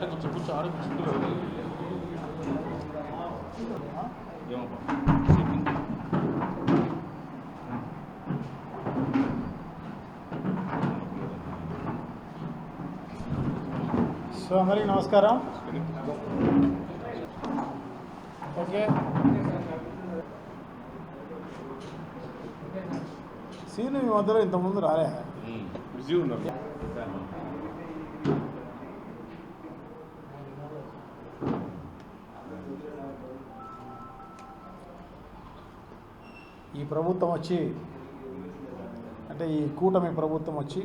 అంటే కొంచెం కూర్చో ఆడ సో అందరికీ నమస్కారం ఓకే సీను మధ్యలో ఇంతకుముందు రాలే బిజీ ఉన్నారు ప్రభుత్వం వచ్చి అంటే ఈ కూటమి ప్రభుత్వం వచ్చి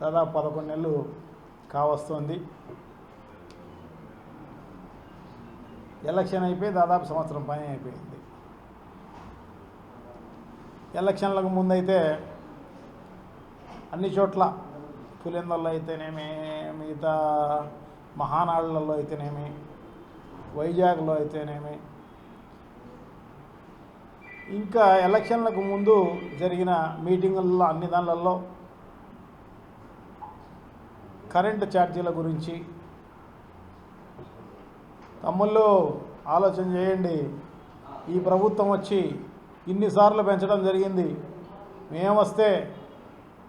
దాదాపు పదకొండు నెలలు కావస్తుంది. ఎలక్షన్ అయిపోయి దాదాపు సంవత్సరం పని అయిపోయింది. ఎలక్షన్లకు ముందైతే అన్ని చోట్ల పులిందల్లో అయితేనేమి మిగతా మహానాడులలో అయితేనేమి వైజాగ్లో అయితేనేమి ఇంకా ఎలక్షన్లకు ముందు జరిగిన మీటింగుల్లో అన్ని దానిలలో కరెంటు ఛార్జీల గురించి తమ్ముళ్ళు ఆలోచన చేయండి. ఈ ప్రభుత్వం వచ్చి ఇన్నిసార్లు పెంచడం జరిగింది. మేము వస్తే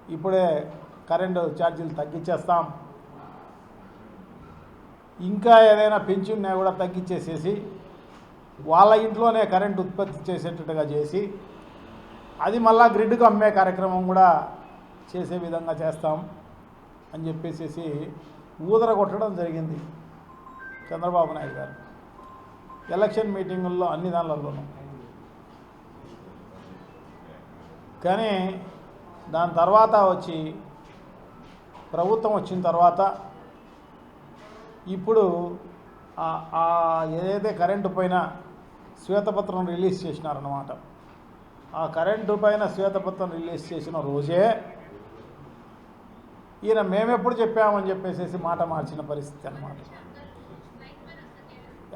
ఇప్పుడే కరెంటు ఛార్జీలు తగ్గించేస్తాం. ఇంకా ఏదైనా పెంచి ఉన్నా కూడా తగ్గించేసేసి వాళ్ళ ఇంట్లోనే కరెంట్ ఉత్పత్తి చేసేటట్టుగా చేసి అది మళ్ళా గ్రిడ్కు అమ్మే కార్యక్రమం కూడా చేసే విధంగా చేస్తాం అని చెప్పేసి ఊదర కొట్టడం జరిగింది చంద్రబాబు నాయుడు గారు. ఎలక్షన్ మీటింగుల్లో అన్ని దానిలలోనూ. కానీ దాని తర్వాత వచ్చి ప్రభుత్వం వచ్చిన తర్వాత ఇప్పుడు ఏదైతే కరెంటు పైన శ్వేతపత్రం రిలీజ్ చేసినారన్నమాట ఆ కరెంటు పైన శ్వేతపత్రం రిలీజ్ చేసిన రోజే ఈయన మేమెప్పుడు చెప్పామని చెప్పేసి మాట మార్చిన పరిస్థితి అన్నమాట.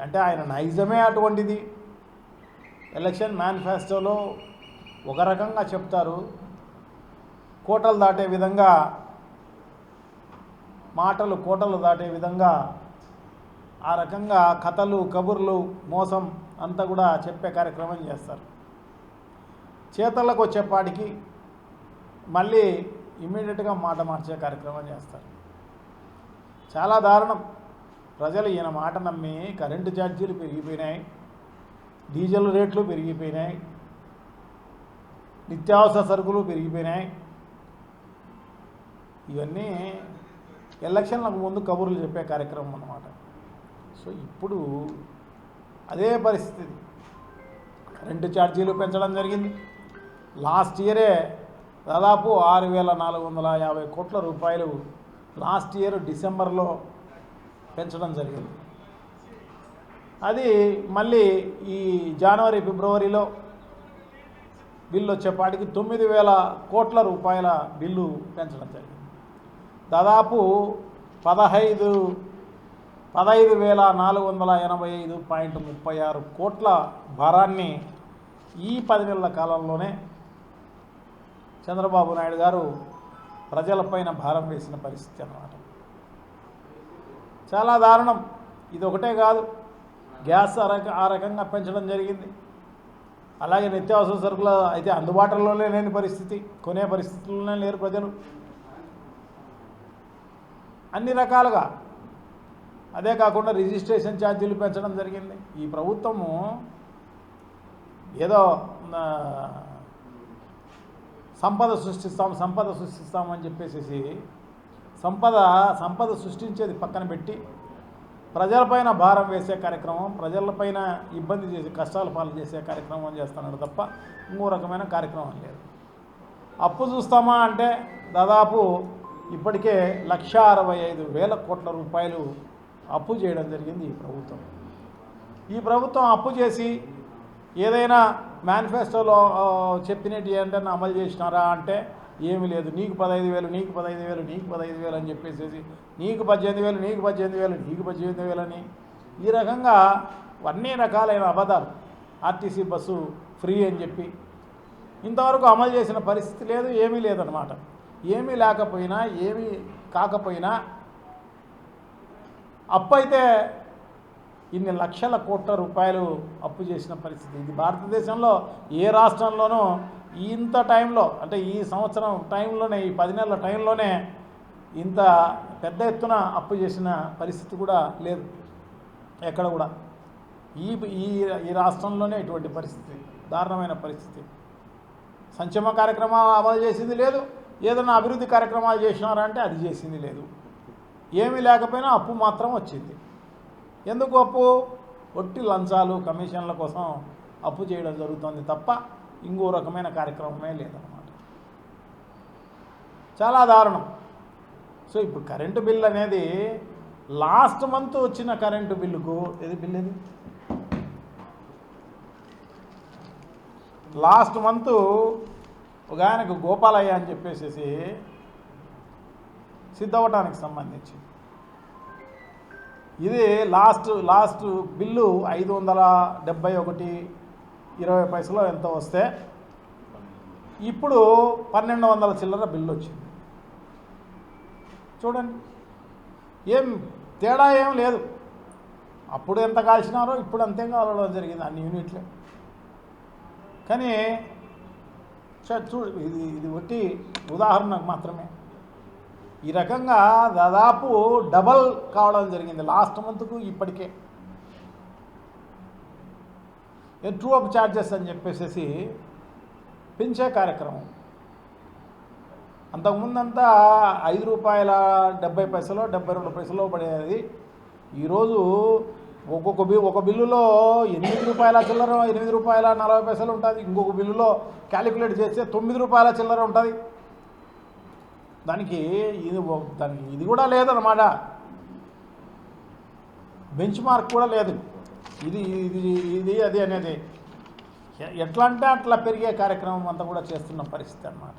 అంటే ఆయన నైజమే అటువంటిది. ఎలక్షన్ మేనిఫెస్టోలో ఒక రకంగా చెప్తారు కోటలు దాటే విధంగా మాటలు కోటలు దాటే విధంగా ఆ రకంగా కథలు కబుర్లు మోసం అంతా కూడా చెప్పే కార్యక్రమం చేస్తారు. చేతలకు వచ్చేపాటికి మళ్ళీ ఇమ్మీడియట్గా మాట మార్చే కార్యక్రమం చేస్తారు. చాలా దారుణం. ప్రజలు ఈయన మాట నమ్మి కరెంటు ఛార్జీలు పెరిగిపోయినాయి డీజిల్ రేట్లు పెరిగిపోయినాయి నిత్యావసర సరుకులు పెరిగిపోయినాయి. ఇవన్నీ ఎలక్షన్లకు ముందు కబుర్లు చెప్పే కార్యక్రమం అన్నమాట. సో ఇప్పుడు అదే పరిస్థితి. కరెంటు ఛార్జీలు పెంచడం జరిగింది. లాస్ట్ ఇయరే దాదాపు ఆరు వేల నాలుగు వందల యాభై కోట్ల రూపాయలు లాస్ట్ ఇయర్ డిసెంబర్లో పెంచడం జరిగింది. అది మళ్ళీ ఈ జనవరి ఫిబ్రవరిలో బిల్లు వచ్చేపాటికి తొమ్మిది వేల కోట్ల రూపాయల బిల్లు పెంచడం జరిగింది. దాదాపు పదహైదు పదహైదు వేల నాలుగు వందల ఎనభై ఐదు పాయింట్ ముప్పై ఆరు కోట్ల భారాన్ని ఈ పది నెలల కాలంలోనే చంద్రబాబు నాయుడు గారు ప్రజలపైన భారం వేసిన పరిస్థితి అన్నమాట. చాలా దారుణం. ఇది ఒకటే కాదు. గ్యాస్ ఆ రక ఆ రకంగా పెంచడం జరిగింది. అలాగే నిత్యావసర సరుకులు అయితే అందుబాటులోనే లేని పరిస్థితి. కొనే పరిస్థితుల్లోనే లేరు ప్రజలు. అన్ని రకాలుగా అదే కాకుండా రిజిస్ట్రేషన్ ఛార్జీలు పెంచడం జరిగింది. ఈ ప్రభుత్వము ఏదో సంపద సృష్టిస్తాం సంపద సృష్టిస్తామని చెప్పేసి సంపద సంపద సృష్టించేది పక్కన పెట్టి ప్రజలపైన భారం వేసే కార్యక్రమం ప్రజలపైన ఇబ్బంది చేసి కష్టాల పాలు చేసే కార్యక్రమం చేస్తున్నాడు తప్ప ఇంకో రకమైన కార్యక్రమం లేదు. అప్పు చూస్తామా అంటే దాదాపు ఇప్పటికే లక్ష అరవై ఐదు వేల కోట్ల రూపాయలు అప్పు చేయడం జరిగింది ఈ ప్రభుత్వం. ఈ ప్రభుత్వం అప్పు చేసి ఏదైనా మేనిఫెస్టోలో చెప్పినట్టు ఏంటన్నా అమలు చేసినారా అంటే ఏమీ లేదు. నీకు పదహైదు వేలు నీకు పదహైదు వేలు నీకు పదహైదు వేలు అని చెప్పేసేసి నీకు పద్దెనిమిది వేలు నీకు పద్దెనిమిది వేలు నీకు పద్దెనిమిది వేలు అని ఈ రకంగా అన్ని రకాలైన అబద్ధాలు ఆర్టీసీ బస్సు ఫ్రీ అని చెప్పి ఇంతవరకు అమలు చేసిన పరిస్థితి లేదు ఏమీ లేదనమాట ఏమీ లేకపోయినా ఏమీ కాకపోయినా అప్పు అయితే ఇన్ని లక్షల కోట్ల రూపాయలు అప్పు చేసిన పరిస్థితి. ఇది భారతదేశంలో ఏ రాష్ట్రంలోనూ ఇంత టైంలో అంటే ఈ సంవత్సరం టైంలోనే ఈ పది నెలల టైంలోనే ఇంత పెద్ద ఎత్తున అప్పు చేసిన పరిస్థితి కూడా లేదు. ఎక్కడ కూడా. ఈ ఈ ఈ రాష్ట్రంలోనే ఇటువంటి పరిస్థితి దారుణమైన పరిస్థితి. సంక్షేమ కార్యక్రమాలు అమలు చేసింది లేదు. ఏదైనా అభివృద్ధి కార్యక్రమాలు చేసినారంటే అది చేసింది లేదు. ఏమీ లేకపోయినా అప్పు మాత్రం వచ్చింది. ఎందుకు అప్పు? ఒట్టి లంచాలు కమిషన్ల కోసం అప్పు చేయడం జరుగుతుంది తప్ప ఇంకో రకమైన కార్యక్రమమే లేదన్నమాట. చాలా దారుణం. సో ఇప్పుడు కరెంటు బిల్ అనేది లాస్ట్ మంత్ వచ్చిన కరెంటు బిల్లుకు ఏది బిల్ ఏది లాస్ట్ మంత్ ఒక ఆయనకు గోపాలయ్య అని చెప్పేసి సిద్ధవటానికి సంబంధించి. ఇది లాస్ట్ లాస్ట్ బిల్లు ఐదు వందల డెబ్బై ఒకటి ఇరవై పైసలో ఎంత వస్తే ఇప్పుడు పన్నెండు వందల చిల్లర బిల్లు వచ్చింది. చూడండి. ఏం తేడా ఏం లేదు. అప్పుడు ఎంత కాల్చినారో ఇప్పుడు అంతే కావడం జరిగింది అన్ని యూనిట్లే. కానీ చ- చూడు ఇది ఇది ఒకటి ఉదాహరణకు మాత్రమే. ఈ రకంగా దాదాపు డబల్ కావడం జరిగింది లాస్ట్ మంత్కు ఇప్పటికే. ట్రూ అప్ ఛార్జెస్ అని చెప్పేసి పెంచే కార్యక్రమం. అంతకుముందంతా ఐదు రూపాయల డెబ్బై పైసలో డెబ్బై రెండు పైసలో పడేది. ఈరోజు ఒక్కొక్క బిల్ ఒక బిల్లులో ఎనిమిది రూపాయల చిల్లర ఎనిమిది రూపాయల నలభై పైసలు ఉంటుంది. ఇంకొక బిల్లులో క్యాలిక్యులేట్ చేస్తే తొమ్మిది రూపాయల చిల్లర ఉంటుంది. దానికి ఇది దానికి ఇది కూడా లేదన్నమాట. బెంచ్ మార్క్ కూడా లేదు. ఇది ఇది ఇది అది అనేది. ఎట్లా అంటే అట్లా పెరిగే కార్యక్రమం అంతా కూడా చేస్తున్న పరిస్థితి అన్నమాట.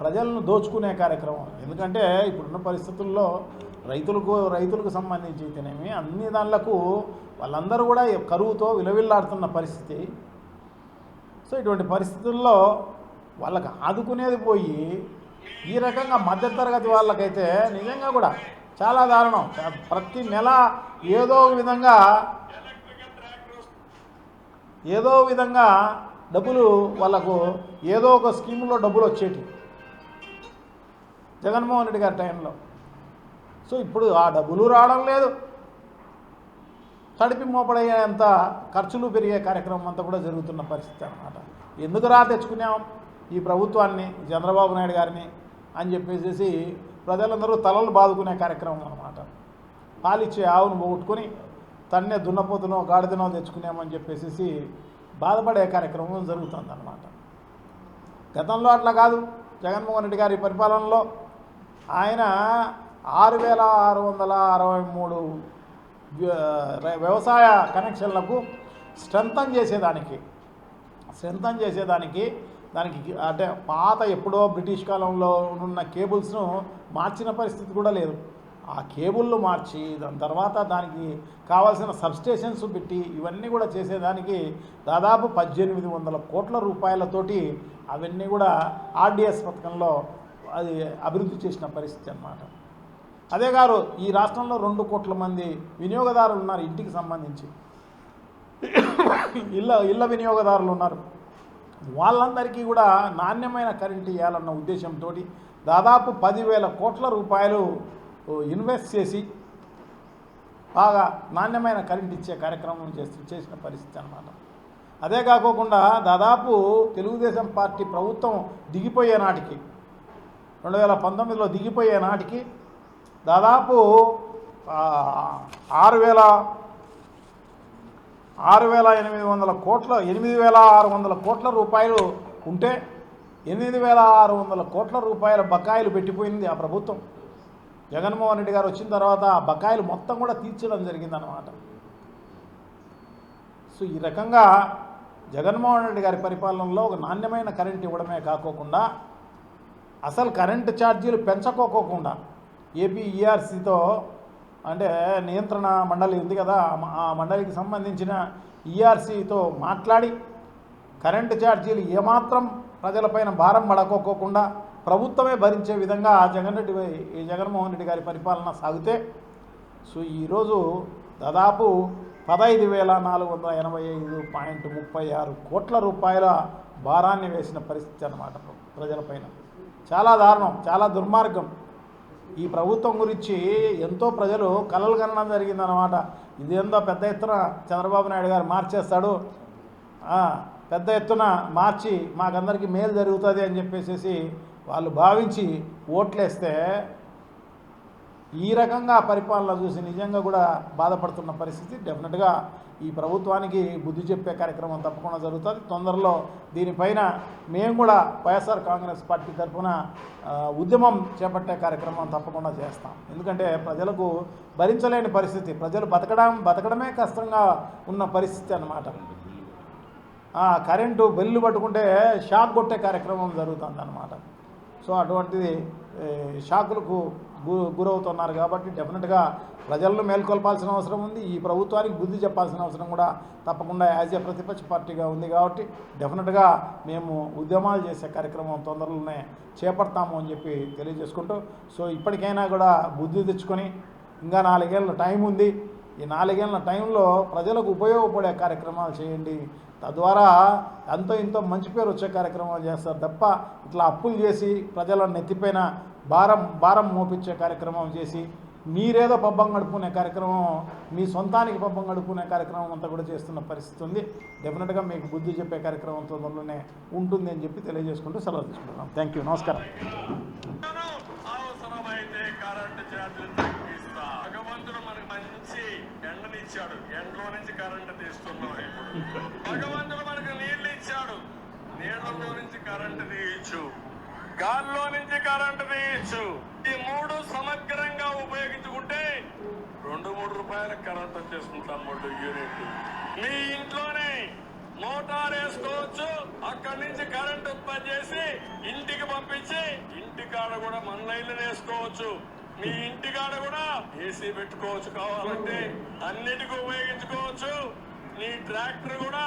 ప్రజలను దోచుకునే కార్యక్రమం. ఎందుకంటే ఇప్పుడున్న పరిస్థితుల్లో రైతులకు రైతులకు సంబంధించి అన్ని దానిలకు వాళ్ళందరూ కూడా కరువుతో విలవిల్లాడుతున్న పరిస్థితి. సో ఇటువంటి పరిస్థితుల్లో వాళ్ళకి ఆదుకునేది పోయి ఈ రకంగా మధ్యతరగతి వాళ్ళకైతే నిజంగా కూడా చాలా దారుణం. ప్రతి నెల ఏదో విధంగా ఏదో విధంగా డబ్బులు వాళ్ళకు ఏదో ఒక స్కీములో డబ్బులు వచ్చేటి జగన్మోహన్ రెడ్డి గారి టైంలో. సో ఇప్పుడు ఆ డబ్బులు రావడం లేదు. తడిపి మోపడయ్యేంత ఖర్చులు పెరిగే కార్యక్రమం అంతా కూడా జరుగుతున్న పరిస్థితి అన్నమాట. ఎందుకు రా తెచ్చుకున్నాం? ఈ ప్రభుత్వాన్ని చంద్రబాబు నాయుడు గారిని అని చెప్పేసి ప్రజలందరూ తలలు బాదుకునే కార్యక్రమం అన్నమాట. పాలిచ్చే ఆవును పోగొట్టుకొని తన్నే దున్నపోతునో గాడిదనో తెచ్చుకునేమని చెప్పేసి బాధపడే కార్యక్రమం జరుగుతుంది అన్నమాట గతంలో అట్లా కాదు. జగన్మోహన్ రెడ్డి గారి పరిపాలనలో ఆయన ఆరు వేల ఆరు వందల అరవై మూడు వ్యవసాయ కనెక్షన్లకు స్ట్రెంథన్ చేసేదానికి స్ట్రెంథన్ చేసేదానికి దానికి అంటే పాత ఎప్పుడో బ్రిటిష్ కాలంలో ఉన్న కేబుల్స్ను మార్చిన పరిస్థితి కూడా లేదు. ఆ కేబుల్ను మార్చి దాని తర్వాత దానికి కావాల్సిన సబ్స్టేషన్స్ పెట్టి ఇవన్నీ కూడా చేసేదానికి దాదాపు పద్దెనిమిది వందల కోట్ల రూపాయలతోటి అవన్నీ కూడా ఆర్డిఎస్ పథకంలో అది అభివృద్ధి చేసిన పరిస్థితి అన్నమాట. అదే గారు ఈ రాష్ట్రంలో రెండు కోట్ల మంది వినియోగదారులు ఉన్నారు ఇంటికి సంబంధించి. ఇళ్ళ ఇళ్ళ వినియోగదారులు ఉన్నారు. వాళ్ళందరికీ కూడా నాణ్యమైన కరెంట్ ఇవ్వాలన్న ఉద్దేశంతో దాదాపు పదివేల కోట్ల రూపాయలు ఇన్వెస్ట్ చేసి బాగా నాణ్యమైన కరెంట్ ఇచ్చే కార్యక్రమం చేసి చేసిన పరిస్థితి అన్నమాట. అదే కాకోకుండా దాదాపు తెలుగుదేశం పార్టీ ప్రభుత్వం దిగిపోయే నాటికి రెండు వేల పంతొమ్మిదిలో దిగిపోయే నాటికి దాదాపు ఆరు వేల ఆరు వేల ఎనిమిది వందల కోట్ల ఎనిమిది వేల ఆరు వందల కోట్ల రూపాయలు ఉంటే ఎనిమిది వేల ఆరు వందల కోట్ల రూపాయల బకాయిలు పెట్టిపోయింది ఆ ప్రభుత్వం. జగన్మోహన్ రెడ్డి గారు వచ్చిన తర్వాత ఆ బకాయిలు మొత్తం కూడా తీర్చడం జరిగిందన్నమాట. సో ఈ రకంగా జగన్మోహన్ రెడ్డి గారి పరిపాలనలో ఒక నాణ్యమైన కరెంట్ ఇవ్వడమే కాకోకుండా అసలు కరెంటు ఛార్జీలు పెంచుకోకోకుండా ఏపీఈఆర్సీతో అంటే నియంత్రణ మండలి ఉంది కదా ఆ మండలికి సంబంధించిన ఈఆర్సీతో మాట్లాడి కరెంటు ఛార్జీలు ఏమాత్రం ప్రజలపైన భారం పడకోకోకుండా ప్రభుత్వమే భరించే విధంగా జగన్ రెడ్డి ఈ జగన్మోహన్ రెడ్డి గారి పరిపాలన సాగితే సో ఈరోజు దాదాపు పదహైదు వేల నాలుగు వందల ఎనభై ఐదు పాయింట్ ముప్పై ఆరు కోట్ల రూపాయల భారాన్ని వేసిన పరిస్థితి అన్నమాట ప్రజలపైన చాలా దారుణం చాలా దుర్మార్గం. ఈ ప్రభుత్వం గురించి ఎంతో ప్రజలు కలలు కనడం జరిగిందన్నమాట. ఇదేందో పెద్ద ఎత్తున చంద్రబాబు నాయుడు గారు మార్చేస్తాడు పెద్ద ఎత్తున మార్చి మాకందరికీ మేలు జరుగుతుంది అని చెప్పేసి వాళ్ళు భావించి ఓట్లేస్తే ఈ రకంగా పరిపాలన చూసి నిజంగా కూడా బాధపడుతున్న పరిస్థితి. డెఫినెట్గా ఈ ప్రభుత్వానికి బుద్ధి చెప్పే కార్యక్రమం తప్పకుండా జరుగుతుంది. తొందరలో దీనిపైన మేము కూడా వైఎస్ఆర్ కాంగ్రెస్ పార్టీ తరఫున ఉద్యమం చేపట్టే కార్యక్రమం తప్పకుండా చేస్తాం. ఎందుకంటే ప్రజలకు భరించలేని పరిస్థితి. ప్రజలు బతకడం బతకడమే కష్టంగా ఉన్న పరిస్థితి అన్నమాట. కరెంటు బిల్లు పట్టుకుంటే షాక్ కొట్టే కార్యక్రమం జరుగుతుంది అన్నమాట సో అటువంటిది షాకులకు గురవుతున్నారు కాబట్టి డెఫినెట్గా ప్రజలను మేల్కొల్పాల్సిన అవసరం ఉంది. ఈ ప్రభుత్వానికి బుద్ధి చెప్పాల్సిన అవసరం కూడా తప్పకుండా యాజ్ ఏ ప్రతిపక్ష పార్టీగా ఉంది కాబట్టి డెఫినెట్గా మేము ఉద్యమాలు చేసే కార్యక్రమం తొందరలోనే చేపడతాము అని చెప్పి తెలియజేసుకుంటూ సో ఇప్పటికైనా కూడా బుద్ధి తెచ్చుకొని ఇంకా నాలుగేళ్ళ టైం ఉంది. ఈ నాలుగేళ్ళ టైంలో ప్రజలకు ఉపయోగపడే కార్యక్రమాలు చేయండి. తద్వారా అంతో ఇంతో మంచి పేరు వచ్చే కార్యక్రమాలు చేస్తారు తప్ప ఇట్లా అప్పులు చేసి ప్రజల నెత్తిపైన భారం భారం మోపించే కార్యక్రమం చేసి మీరేదో పబ్బం గడుపుకునే కార్యక్రమం మీ సొంతానికి పబ్బం గడుపుకునే కార్యక్రమం అంతా కూడా చేస్తున్న పరిస్థితి ఉంది. డెఫినెట్గా మీకు బుద్ధి చెప్పే కార్యక్రమం తొందరలోనే ఉంటుంది అని చెప్పి తెలియజేసుకుంటూ సెలవు తీసుకుంటున్నాం. థ్యాంక్ యూ నమస్కారం. అవసరమైతే భగవంతుడు మనకు మంచి ఎండనిచ్చాడు. ఎండలో నుంచి కరెంటు తీస్తున్నాం ఇప్పుడు. భగవంతుడు మనకు నీళ్ళు ఇచ్చాడు నీళ్ళలో నుంచి కరెంటు తీయచ్చు. గాల్లో నుంచి కరెంటు తీయచ్చు. ఈ మూడు సమగ్రంగా ఉపయోగించుకుంటే రెండు మూడు రూపాయల కరెంట్ వచ్చేస్తుంది తమ్ముడు యూనిట్. మీ ఇంట్లోనే మోటార్ వేసుకోవచ్చు. అక్కడి నుంచి కరెంట్ ఉత్పత్తి చేసి ఇంటికి పంపించి ఇంటి కాడ కూడా మన లైన్లు వేసుకోవచ్చు. మీ ఇంటి కాడ కూడా ఏసీ పెట్టుకోవచ్చు కావాలంటే. అన్నిటికీ ఉపయోగించుకోవచ్చు. నీ ట్రాక్టర్ కూడా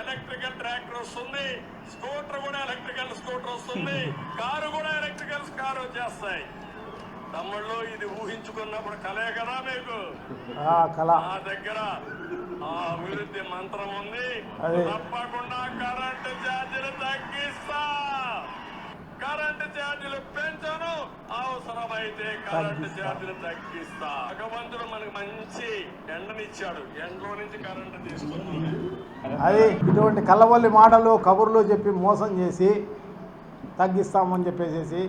ఎలక్ట్రికల్ ట్రాక్టర్ వస్తుంది. స్కూటర్ కూడా ఎలక్ట్రికల్ స్కూటర్ వస్తుంది. కారు కూడా ఎలక్ట్రికల్ కారు వచ్చేస్తాయి. తమ్ముళ్ళు ఇది ఊహించుకున్నప్పుడు కలే కదా మీకు? నా దగ్గర ఆ అభివృద్ధి మంత్రం ఉంది. తప్పకుండా కరెంటు ఛార్జీలు తగ్గిస్తా. కరెంటు ఛార్జీలు పెంచను అవసరమైతే కరెంటు. ఛార్జీలు తగ్గిస్తా. భగవంతుడు మనకు మంచి ఎండనిచ్చాడు. ఎండలో నుంచి కరెంటు తీసుకున్నాం అది ఇటువంటి కళ్ళవల్లి మాటలు కబుర్లు చెప్పి మోసం చేసి తగ్గిస్తామని చెప్పేసి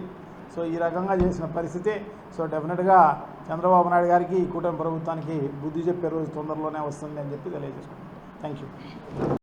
సో ఈ రకంగా చేసిన పరిస్థితి. సో డెఫినెట్గా చంద్రబాబు నాయుడు గారికి ఈ కూటమి ప్రభుత్వానికి బుద్ధి చెప్పే రోజు తొందరలోనే వస్తుంది అని చెప్పి తెలియజేసుకుంటాం థ్యాంక్ యూ